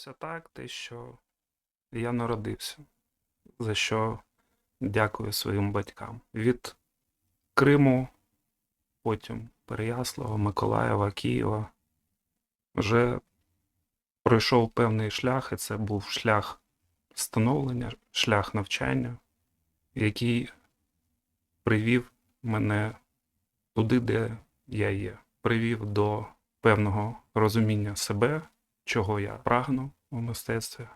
Сталося так, те, що я народився, за що дякую своїм батькам. Від Криму, потім Переяслава, Миколаєва, Києва вже пройшов певний шлях, і це був шлях становлення, шлях навчання, який привів мене туди, де я є. Привів до певного розуміння себе, чого я прагну у мистецтві,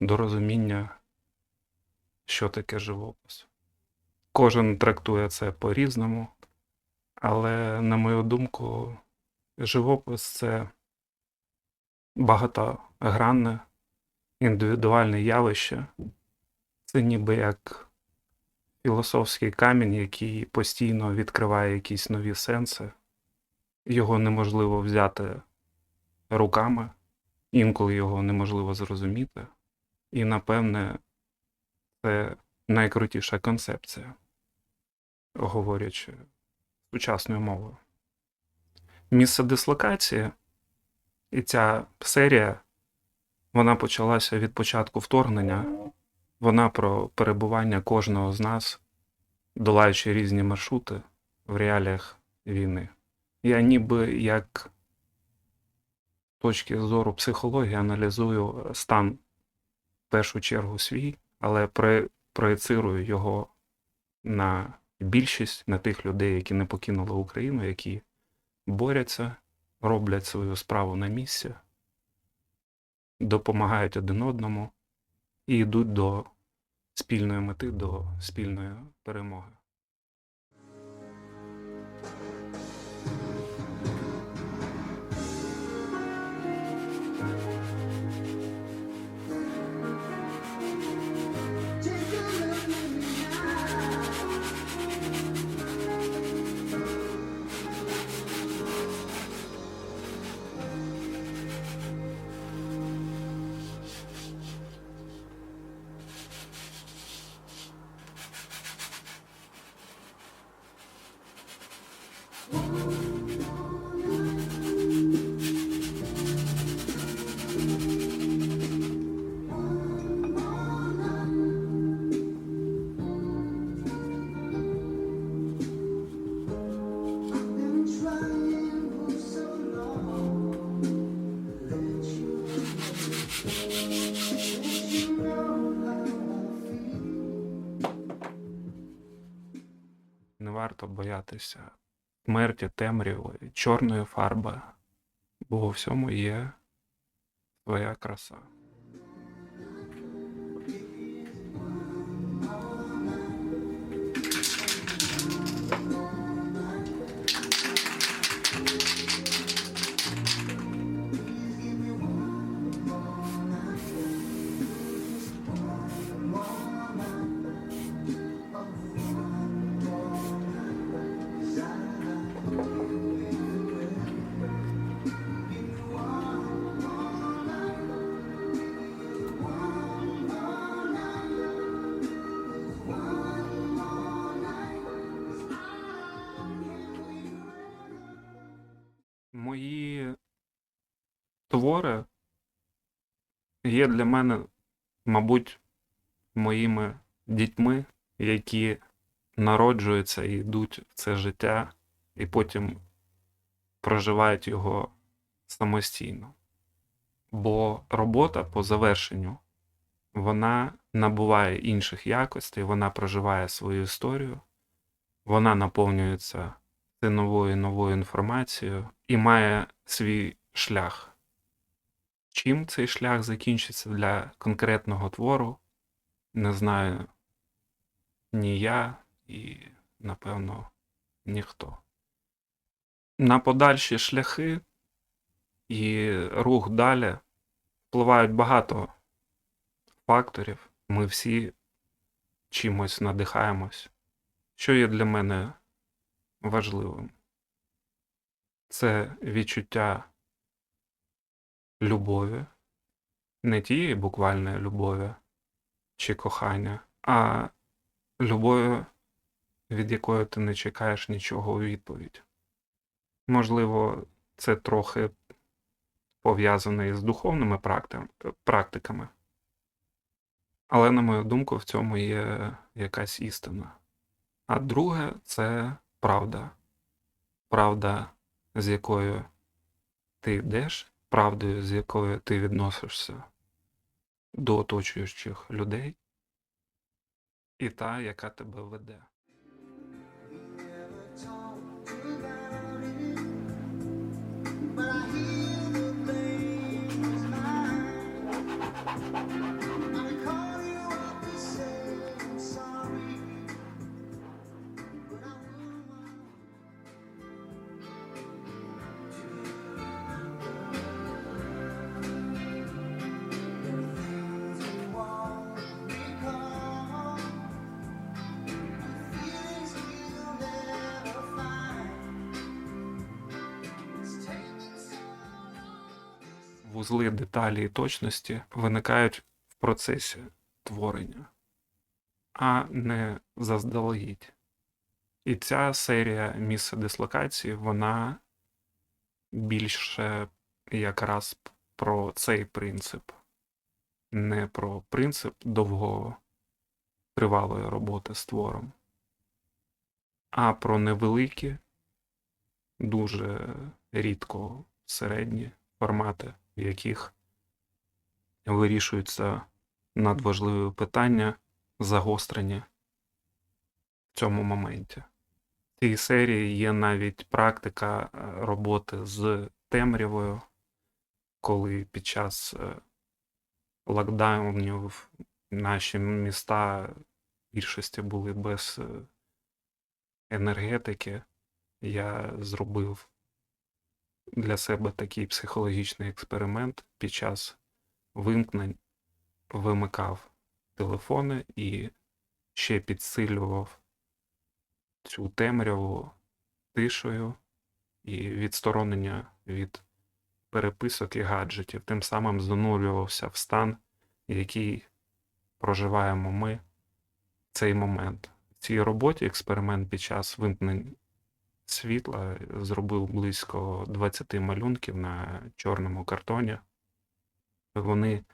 до розуміння, що таке живопис. Кожен трактує це по-різному, але, на мою думку, живопис це багатогранне, індивідуальне явище. Це ніби як філософський камінь, який постійно відкриває якісь нові сенси. Його неможливо взяти руками, інколи його неможливо зрозуміти. І, напевне, це найкрутіша концепція, говорячи сучасною мовою. Місце дислокації і ця серія вона почалася від початку вторгнення. Вона про перебування кожного з нас, долаючи різні маршрути в реаліях війни. Я ніби як точки зору психології аналізую стан в першу чергу свій, але про- проєцирую його на більшість, на тих людей, які не покинули Україну, які борються, роблять свою справу на місці, допомагають один одному і йдуть до спільної мети, до спільної перемоги. Варто боятися смерті, темряви, чорної фарби, бо у всьому є своя краса. Твори є для мене, мабуть, моїми дітьми, які народжуються і йдуть в це життя, і потім проживають його самостійно. Бо робота по завершенню вона набуває інших якостей, вона проживає свою історію, вона наповнюється новою новою інформацією і має свій шлях. Чим цей шлях закінчиться для конкретного твору, не знаю ні я і, напевно, ніхто. На подальші шляхи і рух далі впливають багато факторів. Ми всі чимось надихаємось. Що є для мене важливим? Це відчуття любові, не тієї буквальної любові чи кохання, а любові, від якої ти не чекаєш нічого у відповідь. Можливо, це трохи пов'язаний з духовними практиками. Але, на мою думку, в цьому є якась істина. А друге це правда. Правда, з якою ти йдеш, правдою, з якою ти відносишся до оточуючих людей, і та, яка тебе веде. never talked Вузли деталі і точності виникають в процесі творення, а не заздалегідь. І ця серія місце дислокації, вона більше якраз про цей принцип, не про принцип довго тривалої роботи з твором, а про невеликі, дуже рідко середні формати, в яких вирішуються надважливі питання, загострені в цьому моменті. В цій серії є навіть практика е, роботи з темрявою, коли під час е, локдаунів наші міста в більшості були без е, енергетики. Я зробив для себе такий психологічний експеримент під час вимкнень вимикав телефони і ще підсилював цю темряву тишею і відсторонення від переписок і гаджетів. Тим самим занурювався в стан, який проживаємо ми в цей момент. В цій роботі експеримент під час вимкнень світла зробив близько 20 малюнків на чорному картоні. Вони,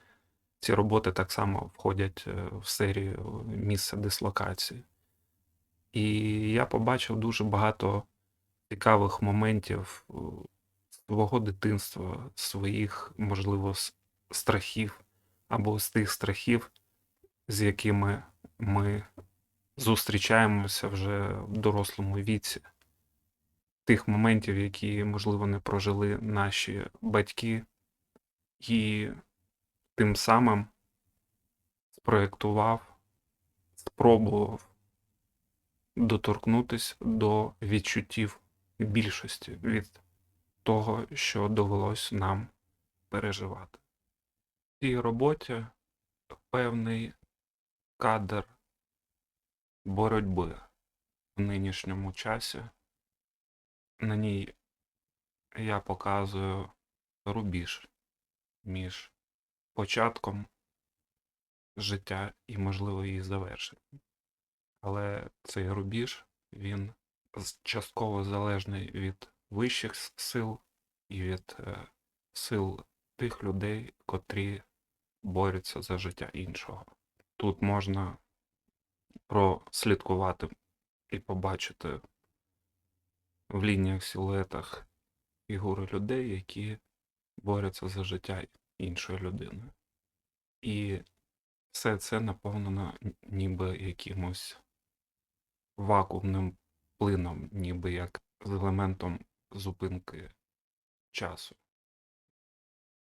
ці роботи так само входять е, в серію місце дислокації. І я побачив дуже багато цікавих моментів е, свого дитинства, своїх, можливо, страхів або з тих страхів, з якими ми зустрічаємося вже в дорослому віці тих моментів, які, можливо, не прожили наші батьки, і тим самим спроєктував, спробував доторкнутися до відчуттів більшості від того, що довелось нам переживати. В цій роботі певний кадр боротьби в нинішньому часі. На ній я показую рубіж між початком життя і, можливо, її завершенням. Але цей рубіж, він частково залежний від вищих сил і від е, сил тих людей, котрі борються за життя іншого. Тут можна прослідкувати і побачити в лініях силуетах фігури людей, які борються за життя іншої людини. І все це наповнено ніби якимось вакуумним плином, ніби як з елементом зупинки часу.